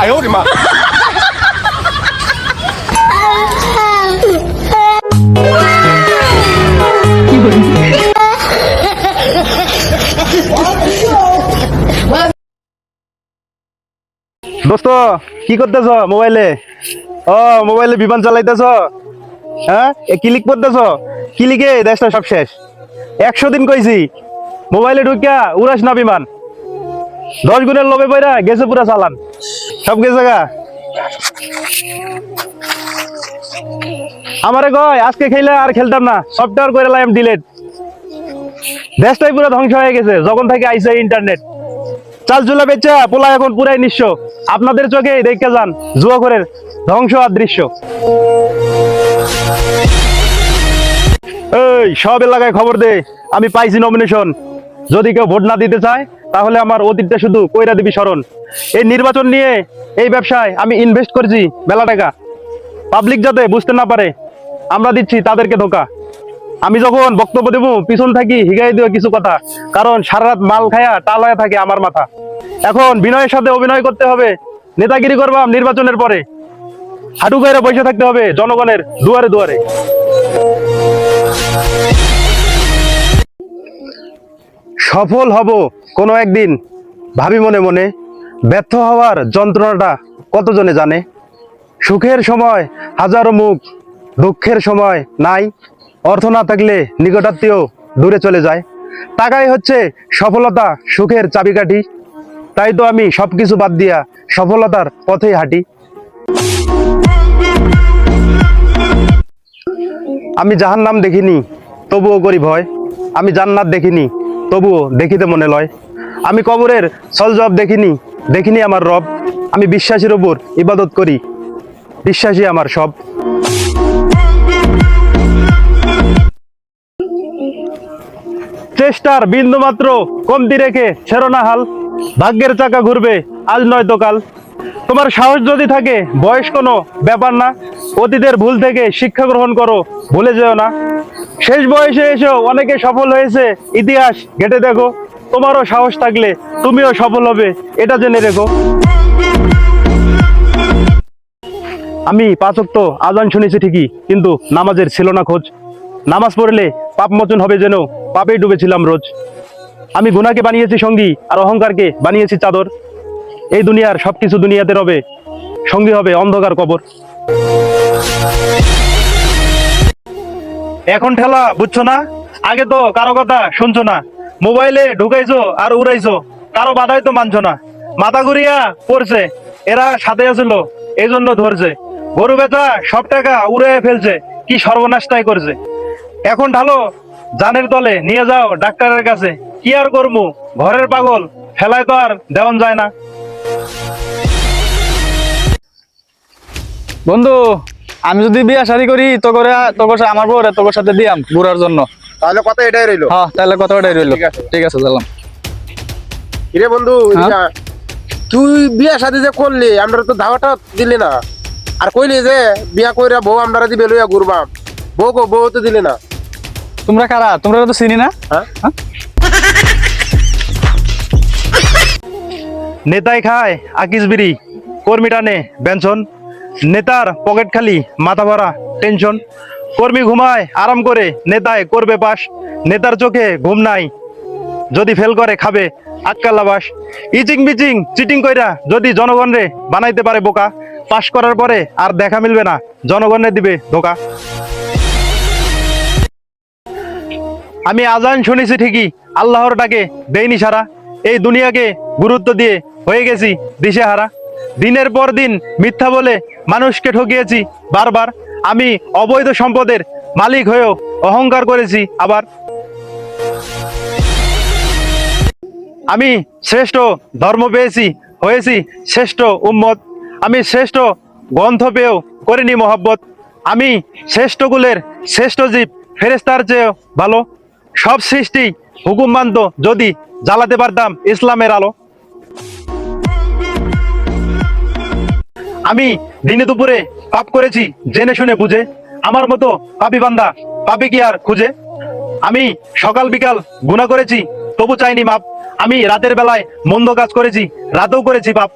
哎呦我的妈！ দোস্ত কি করতেছ মোবাইলে ও মোবাইলে বিমান চালাইতেছ হ্যাঁ এ ক্লিক করতেছ ক্লিকে দেশটা সব শেষ একশো দিন কইছি মোবাইলে ঢুকিয়া উড়াস না বিমান দশ গুণের লোভে পয়রা গেছে পুরা চালান। সব গেছে গা। আমারে কয়, আজকে খেলে আর খেলতাম না সফটওয়্যার করে লাইম ডিলেট দেশটাই পুরো ধ্বংস হয়ে গেছে, যখন থেকে আইসে ইন্টারনেট চাল চুলা বেচা, পোলা এখন পুরাই নিঃস্ব। আপনাদের চোখে দেখতে যান জুয়াখরের ধ্বংস আর দৃশ্য। এই, সব এলাকায় খবর দে, আমি পাইছি নমিনেশন যদি কেউ ভোট না দিতে চায় তাহলে আমার অতীতটা শুধু কইরা দিবি স্মরণ। এই নির্বাচন নিয়ে এই ব্যবসায় আমি ইনভেস্ট করেছি মেলা টাকা। পাবলিক যাতে বুঝতে না পারে, আমরা দিচ্ছি তাদেরকে ধোকা। আমি যখন বক্তব্য দেবো, পিছন থাকি হিগাই দিও কিছু কথা, কারণ সারা রাত মাল খায়া টালায় থাকে আমার মাথা। এখন বিনয়ের সাথে অভিনয় করতে হবে, নেতাগিরি করবাম নির্বাচনের পরে। হাঁটু গাইরে বসে থাকতে হবে জনগণের দুয়ারে দুয়ারে। সফল হব কোনো একদিন। ভাবি মনে মনে, ব্যর্থ হওয়ার যন্ত্রণাটা কতজনে জানে? সুখের সময় হাজারো মুখ, দুঃখের সময় নাই। অর্থ না থাকলে নিকটাত্মীয় দূরে চলে যায়। টাকাই হচ্ছে সফলতা, সুখের চাবিকাঠি। তাই তো আমি সবকিছু বাদ দিয়া সফলতার পথেই হাঁটি। আমি জাহান নাম দেখিনি, তবুও করি ভয়। আমি জান্নাত দেখিনি তবুও দেখিতে মনে লয়। আমি কবরের সলজব দেখিনি দেখিনি আমার রব। আমি বিশ্বাসীর ওপর ইবাদত করি বিশ্বাসী আমার সব। চেষ্টার বিন্দুমাত্র কমতি রেখে ছেড়ো না হাল ভাগ্যের চাকা ঘুরবে, আজ নয় তো কাল। তোমার সাহস যদি থাকে, বয়স কোনো ব্যাপার না। অতীতের ভুল থেকে শিক্ষা গ্রহণ করো, ভুলে যেও না। শেষ বয়সে এসেও অনেকে সফল হয়েছে, ইতিহাস ঘেটে দেখো। তোমারও সাহস থাকলে তুমিও সফল হবে, এটা জেনে রেখো। আমি পাঁচক্ত আজান শুনেছি ঠিকই, কিন্তু নামাজের ছিল না খোঁজ। নামাজ পড়লে পাপ মোচন হবে যেন, পাপেই ডুবেছিলাম রোজ। আমি গুনাকে বানিয়েছি সঙ্গী আর অহংকারকে বানিয়েছি চাদর। এই দুনিয়ার সবকিছু দুনিয়াতে রবে। সঙ্গী হবে অন্ধকার কবর। এখন ঠেলা, বুঝছ না? আগে তো কারও কথা শুনছো না। মোবাইলে ঢুকাইছো আর উড়াইছো। কারও বাধাই তো মানছো না। মাথা ঘুরিয়া পড়ছে। এরা সাথে আছিল এই জন্য ধরছে। গরু বেচা সব টাকা উড়ে ফেলছে। কি সর্বনাশটাই করছে। এখন ঢালো, জানের তলে নিয়ে যাও ডাক্তারের কাছে। কি আর করব ঘরের পাগল ফেলায় তো আর দেওয়ান যায় না। বন্ধু আমি যদি বিয়া শাড়ি করি তো করে তোর সাথে আমার বউরে তোর সাথে দিয়াম বুড়ার জন্য। তাহলে কথা এটাই রইল। হ্যাঁ তাহলে কত ওটাই রইল। ঠিক আছে। ঠিক আছে কিরে বন্ধু হ্যাঁ? তুই বিয়া শাদি যে করলি আমরা তো ধাওয়াটা দিলি না। আর কইলি যে বিয়া কইরা বউ আমরা দিবে লইয়া ঘুরবাম। বউ গো বউ তো দিলি না। তোমরা কারা? তোমরা তো চিনি না? হ্যাঁ? নেতাই খায় আকিস বিড়ি, কর্মী টানে বেঞ্চন নেতার পকেট খালি, মাথা ভরা, টেনশন। কর্মী ঘুমায়, আরাম করে, নেতায় করবে পাশ। নেতার চোখে ঘুম নাই, যদি ফেল করে খাবে আক্কালাবাস ইচিং বিচিং চিটিং কইরা যদি জনগণরে বানাইতে পারে বোকা, পাশ করার পরে আর দেখা মিলবে না জনগণে দিবে ধোকা। আমি আজান শুনেছি ঠিকই, আল্লাহর ডাকে দেইনি সারা। এই দুনিয়াকে গুরুত্ব দিয়ে হয়ে গেছি দিশেহারা। দিনের পর দিন মিথ্যা বলে মানুষকে ঠকিয়েছি বারবার। আমি অবৈধ সম্পদের মালিক হয়েও অহংকার করেছি আবার। আমি শ্রেষ্ঠ ধর্ম পেয়েছি, হয়েছি শ্রেষ্ঠ উম্মত। আমি শ্রেষ্ঠ গ্রন্থ পেয়েও করিনি মহব্বত। আমি শ্রেষ্ঠ কুলের শ্রেষ্ঠ জীব ফেরেস্তার চেয়েও ভালো। সব সৃষ্টি হুকুম মানত যদি জ্বালাতে পারতাম ইসলামের আলো। আমি দিনে দুপুরে পাপ করেছি, জেনে শুনে বুঝে। আমার মতো পাপি বান্দা পাপি কি আর খুঁজে? আমি সকাল বিকাল গুণা করেছি, তবু চাইনি মাপ। আমি রাতের বেলায় মন্দ কাজ করেছি, রাতেও করেছি পাপ।